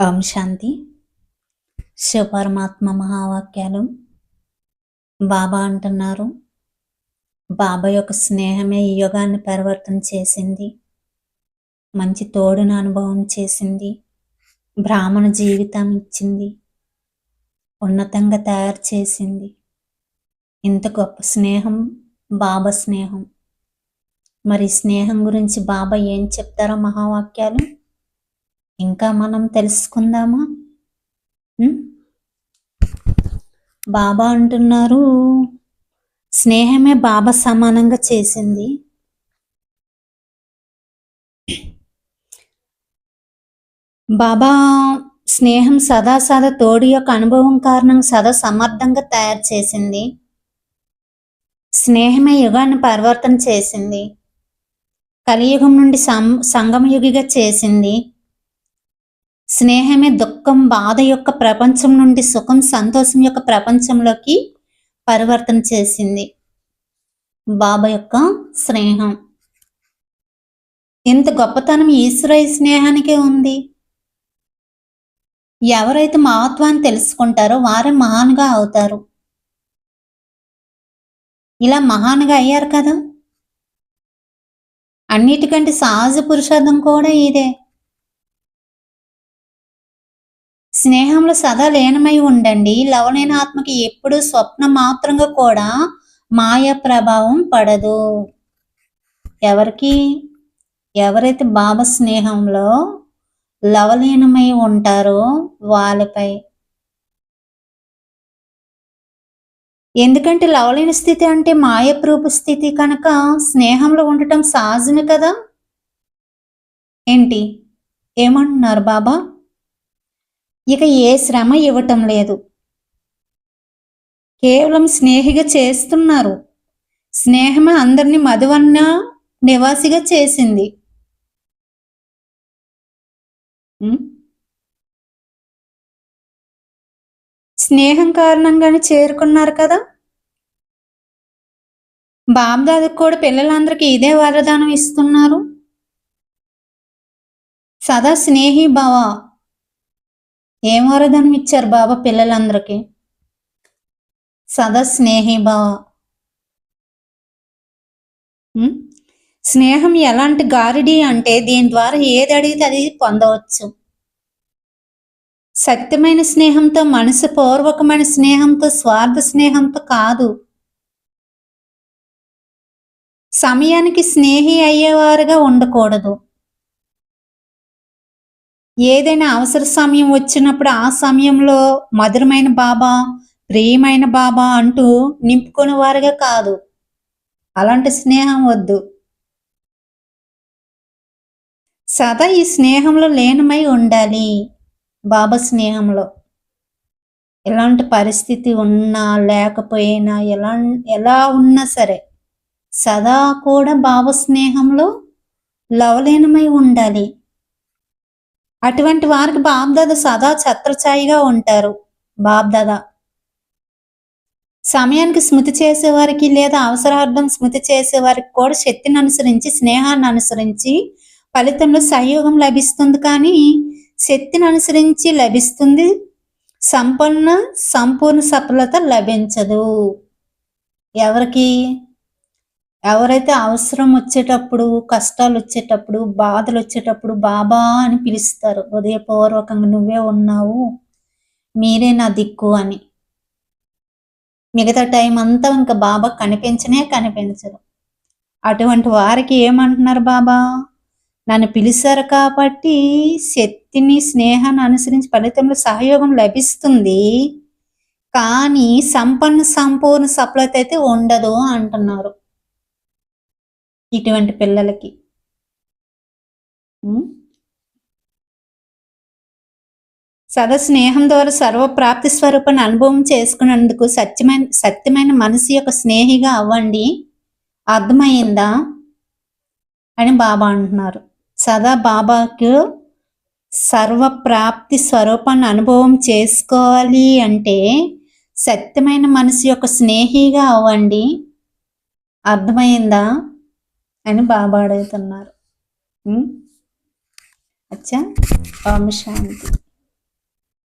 ఓం శాంతి. శివపరమాత్మ మహావాక్యాలు. బాబా అంటున్నారు బాబా యొక్క స్నేహమే ఈ యుగాన్ని పరివర్తన చేసింది. మంచి తోడును అనుభవం చేసింది. బ్రాహ్మణ జీవితం ఇచ్చింది. ఉన్నతంగా తయారు చేసింది. ఇంత గొప్ప స్నేహం బాబా స్నేహం. మరి స్నేహం గురించి బాబా ఏం చెప్తారో మహావాక్యాలు? ఇంకా మనం తెలుసుకుందామా? బాబా అంటున్నారు స్నేహమే బాబా సమానంగా చేసింది. బాబా స్నేహం సదా సదా తోడు యొక్క అనుభవం కారణంగా సదా సమర్థంగా తయారు చేసింది. స్నేహమే యుగాన్ని పరివర్తన చేసింది. కలియుగం నుండి సం సంగమయుగిగా చేసింది. స్నేహమే దుఃఖం బాధ యొక్క ప్రపంచం నుండి సుఖం సంతోషం యొక్క ప్రపంచంలోకి పరివర్తన చేసింది. బాబా యొక్క స్నేహం. ఇంత గొప్పతనం ఈశ్వరయ స్నేహానికే ఉంది. ఎవరైతే మహత్వాన్ని తెలుసుకుంటారో వారే మహాన్గా అవుతారు. ఇలా మహాన్గా అయ్యారు కదా. అన్నిటికంటే సహజ పురుషార్థం కూడా ఇదే. స్నేహంలో సదా లీనమై ఉండండి. లవలేని ఆత్మకి ఎప్పుడు స్వప్న మాత్రంగా కూడా మాయ ప్రభావం పడదు. ఎవరికి? ఎవరైతే బాబా స్నేహంలో లవలీనమై ఉంటారో వాళ్ళపై. ఎందుకంటే లవలేని స్థితి అంటే మాయప్రూప స్థితి కనుక స్నేహంలో ఉండటం సహజమే కదా? ఏంటి? ఏమంటున్నారు బాబా? ఇక ఏ శ్రమ ఇవ్వటం లేదు. కేవలం స్నేహిగా చేస్తున్నారు. స్నేహమే అందరినీ మధువన్న నివాసిగా చేసింది. స్నేహం కారణంగానే చేరుకున్నారు కదా. బాబ్దాదకు కూడా పిల్లలందరికీ ఇదే వరదానం ఇస్తున్నారు. సదా స్నేహి భవ ఏం వరదనం ఇచ్చారు బాబా పిల్లలందరికీ? సదా స్నేహి బావ స్నేహం ఎలాంటి గారిడి అంటే దీని ద్వారా ఏది అడిగితే అది పొందవచ్చు. సత్యమైన స్నేహంతో మనసు పూర్వకమైన స్నేహంతో స్వార్థ స్నేహంతో కాదు. సమయానికి స్నేహి అయ్యేవారుగా ఉండకూడదు. ఏదైనా అవసర సమయం వచ్చినప్పుడు ఆ సమయంలో మధురమైన బాబా ప్రియమైన బాబా అంటూ నింపుకునే వారుగా కాదు. అలాంటి స్నేహం వద్దు. సదా ఈ స్నేహంలో లీనమై ఉండాలి బాబా స్నేహంలో. ఎలాంటి పరిస్థితి ఉన్నా లేకపోయినా ఎలా ఎలా ఉన్నా సరే సదా కూడా బాబా స్నేహంలో లవలీనమై ఉండాలి. అటువంటి వారికి బాబ్దాద సదా ఛత్రఛాయిగా ఉంటారు. బాబ్దాద సమయానికి స్మృతి చేసేవారికి లేదా అవసరార్థం స్మృతి చేసేవారికి కూడా శక్తిని అనుసరించి స్నేహాన్ని అనుసరించి ఫలితంలో సహయోగం లభిస్తుంది కానీ శక్తిని అనుసరించి లభిస్తుంది సంపన్న సంపూర్ణ సఫలత లభించదు. ఎవరికి? ఎవరైతే అవసరం వచ్చేటప్పుడు కష్టాలు వచ్చేటప్పుడు బాధలు వచ్చేటప్పుడు బాబా అని పిలుస్తారు. హృదయపూర్వకంగా నువ్వే ఉన్నావు మీరే నా దిక్కు అని. మిగతా టైం అంతా ఇంకా బాబా కనిపించనే కనిపించరు. అటువంటి వారికి ఏమంటున్నారు బాబా? నన్ను పిలిచారు కాబట్టి శక్తిని స్నేహాన్ని అనుసరించి ఫలితంలో సహయోగం లభిస్తుంది. కానీ సంపన్న సంపూర్ణ సఫలత అయితే ఉండదు అంటున్నారు. ఇటువంటి పిల్లలకి. సద స్నేహం ద్వారా సర్వప్రాప్తి స్వరూపాన్ని అనుభవం చేసుకున్నందుకు సత్యమైన సత్యమైన మనసు యొక్క స్నేహిగా అవ్వండి. అర్థమైందా? అని బాబా అంటున్నారు. సదా బాబాకు సర్వప్రాప్తి స్వరూపాన్ని అనుభవం చేసుకోవాలి అంటే సత్యమైన మనసు యొక్క స్నేహిగా అవ్వండి. అర్థమైందా? అని బాబా అచ్చా? ఓం శాంతి.